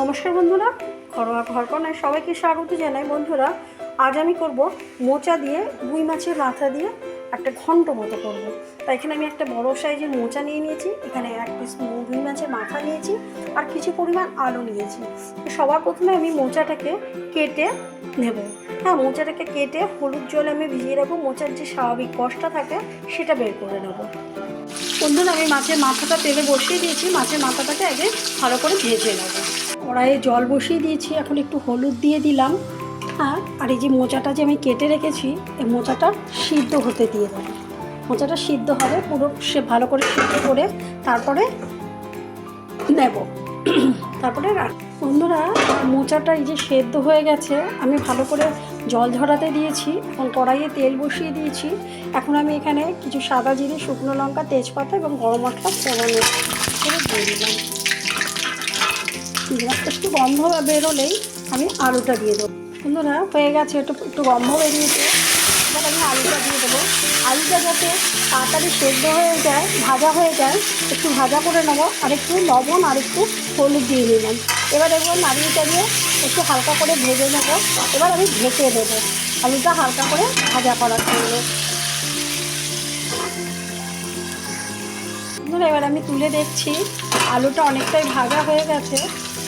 নমস্কার বন্ধুরা, ঘরোয়া ঘর ঘরকনায় সবাইকে স্বাগত জানাই। বন্ধুরা, আজ আমি করব মোচা দিয়ে, রুই মাছের মাথা দিয়ে একটা ঘন্ট মতো করব। তাই এখানে আমি একটা বড় সাইজের মোচা নিয়ে নিয়েছি, এখানে এক পিস রুই মাছের মাথা নিয়েছি আর কিছু পরিমাণ আলু নিয়েছি। সবার প্রথমে আমি মোচাটাকে কেটে নেব। হ্যাঁ মোচাটাকে কেটে হলুদ জলে আমি ভিজিয়ে রাখব। মোচার যে স্বাভাবিক কষটা থাকে, সেটা বের করে নেব। বন্ধুরা, আমি মাছের মাথাটা তেলে বসিয়ে দিয়েছি। মাছের মাথাটাকে আগে ভালো করে ভেজে নেব। কড়াইয়ে জল বসিয়ে দিয়েছি, এখন একটু হলুদ দিয়ে দিলাম। হ্যাঁ আর এই যে মোচাটা যে আমি কেটে রেখেছি, এই মোচাটা সিদ্ধ হতে দিয়ে দেবো। মোচাটা সিদ্ধ হবে, পুরো সে ভালো করে সিদ্ধ করে তারপরে নেব। তারপরে বন্ধুরা, মোচাটা এই যে সেদ্ধ হয়ে গেছে, আমি ভালো করে জল ঝরাতে দিয়েছি, এখন কড়াইয়ে তেল বসিয়ে দিয়েছি। এখন আমি এখানে কিছু সাদা জিরে, শুকনো লঙ্কা, তেজপাতা এবং গরম মশলা ফোড়নে করে দিয়ে দিলাম। একটু গন্ধ বেরোলেই আমি আলুটা দিয়ে দেবো। বন্ধুরা, হয়ে গেছে, একটু একটু গন্ধ বেরিয়েছে। এবার আমি আলুটা দিয়ে দেবো। আলুটা যাতে তাড়াতাড়ি সেদ্ধ হয়ে যায়, ভাজা হয়ে যায়, একটু ভাজা করে নেব। আর একটু লবণ আর একটু হলুদ দিয়ে নিলাম এবার এবার নাড়িয়ে চাড়িয়ে একটু হালকা করে ভেজে নেব। এবার আমি ঢেকে দেবো। আলুটা হালকা করে ভাজা করার জন্য। এবার আমি তুলে দেখছি, আলুটা অনেকটাই ভাজা হয়ে গেছে।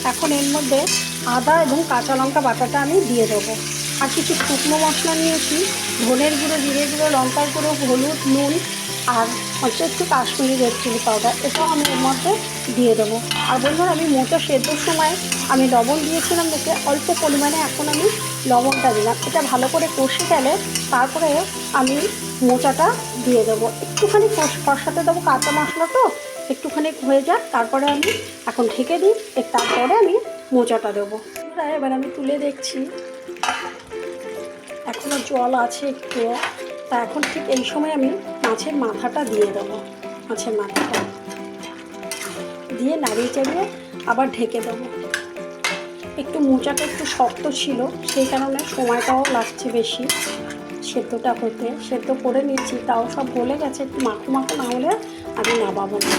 এখন এর মধ্যে আদা এবং কাঁচা লঙ্কা বাটাটা আমি দিয়ে দেবো। আর কিছু শুকনো মশলা নিয়েছি, ধনের গুঁড়ো, জিরে গুঁড়ো, লঙ্কার গুঁড়ো, হলুদ, নুন আর হচ্ছে একটু কাশ্মীরি রেড চিলি পাউডার, এটাও আমি এর মধ্যে দিয়ে দেবো। আর বন্ধুরা, আমি মোটা সেদ্ধর সময় আমি লবণ দিয়েছিলাম দেখে অল্প পরিমাণে এখন আমি লবণটা দিলাম। এটা ভালো করে কষে গেলে তারপরে আমি মোচাটা দিয়ে দেবো। একটুখানি কষ- কষাতে দেবো কাঁচা মশলা তো একটুখানি হয়ে যাক তারপরে আমি এখন ঢেকে দিই তারপরে আমি মোচাটা দেবো। বন্ধুরা, এবার আমি তুলে দেখছি। এখনও জল আছে একটু। তা এখন ঠিক এই সময় আমি মাছের মাথাটা দিয়ে দেবো মাছের মাথাটা। দিয়ে নাড়িয়ে চাড়িয়ে আবার ঢেকে দেবো। একটু মোচাটা একটু শক্ত ছিল সেই কারণে সময়টাও লাগছে বেশি সেদ্ধটা হতে। সেদ্ধ করে নিচ্ছি তাও সব গলে গেছে একটু মাখো মাখো না হলে আমি নামাবো না।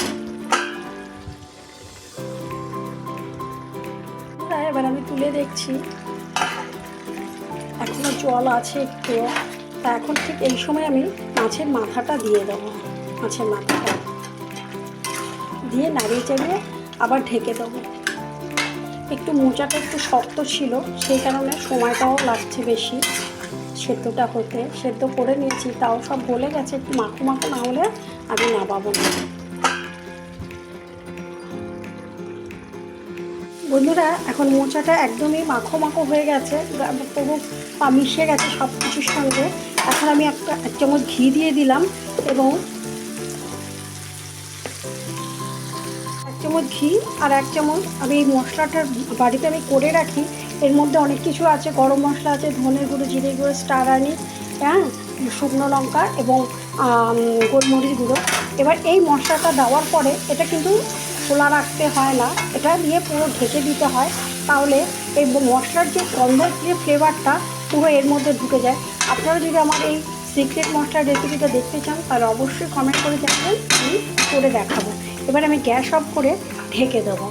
এবার আমি তুলে দেখছি। এখনও জল আছে একটু। তা এখন ঠিক এই সময় আমি মাছের মাথাটা দিয়ে দেবো। মাছের মাথাটা। দিয়ে নাড়িয়ে চাড়িয়ে আবার ঢেকে দেবো। একটু মোচাটা একটু শক্ত ছিল, সেই কারণে সময়টাও লাগছে বেশি সেদ্ধটা হতে। সেদ্ধ করে নিয়েছি, তাও সব গলে গেছে। একটু মাখো মাখো না হলে আমি নামাবো না। বন্ধুরা, এখন মোচাটা একদমই মাখো মাখো হয়ে গেছে। পা- মিশে গেছে সব কিছুর সঙ্গে। এখন আমি একটা এক চামচ ঘি দিয়ে দিলাম এবং এক চামচ ঘি আর এক চামচ আমি এই মশলাটা বাড়িতে আমি করে রাখি। এর মধ্যে অনেক কিছু আছে। গরম মশলা আছে ধনের গুঁড়ো, জিরে গুঁড়ো, স্টার আনি হ্যাঁ? শুকনো লঙ্কা এবং গোলমরিচ গুঁড়ো। এবার এই মশলাটা দেওয়ার পরে এটা কিন্তু খোলা রাখতে হয় না, এটা দিয়ে পুরো ঢেকে দিতে হয়, তাহলে এই মশলার যে গন্ধের যে ফ্লেভারটা পুরো এর মধ্যে ঢুকে যায়। আপনারা যদি আমার এই সিক্রেট মশলার রেসিপিটা দেখতে চান, তাহলে অবশ্যই কমেন্ট করে জানাবেন, আমি করে দেখাবো। এবার আমি গ্যাস অফ করে ঢেকে দেবো।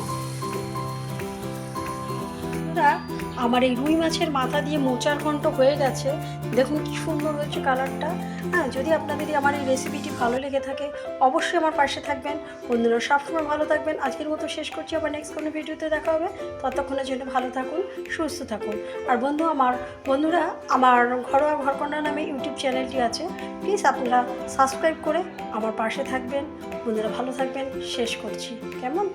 আমার এই রুই মাছের মাথা দিয়ে মোচার ঘন্ট হয়ে গেছে। দেখুন কি সুন্দর হয়েছে কালারটা। হ্যাঁ যদি আপনাদের আমার এই রেসিপিটি ভালো লেগে থাকে, অবশ্যই আমার পাশে থাকবেন। বন্ধুরা, সবসময় ভালো থাকবেন। আজকের মতো শেষ করছি। আবার নেক্সট কোনো ভিডিওতে দেখা হবে। ততক্ষণের জন্য ভালো থাকুন, সুস্থ থাকুন। আর বন্ধু, আমার, বন্ধুরা, আমার ঘরোয়া ঘরকন্যা নামে ইউটিউব চ্যানেলটি আছে। প্লিজ আপনারা সাবস্ক্রাইব করে আমার পাশে থাকবেন। বন্ধুরা, ভালো থাকবেন। শেষ করছি। কেমন?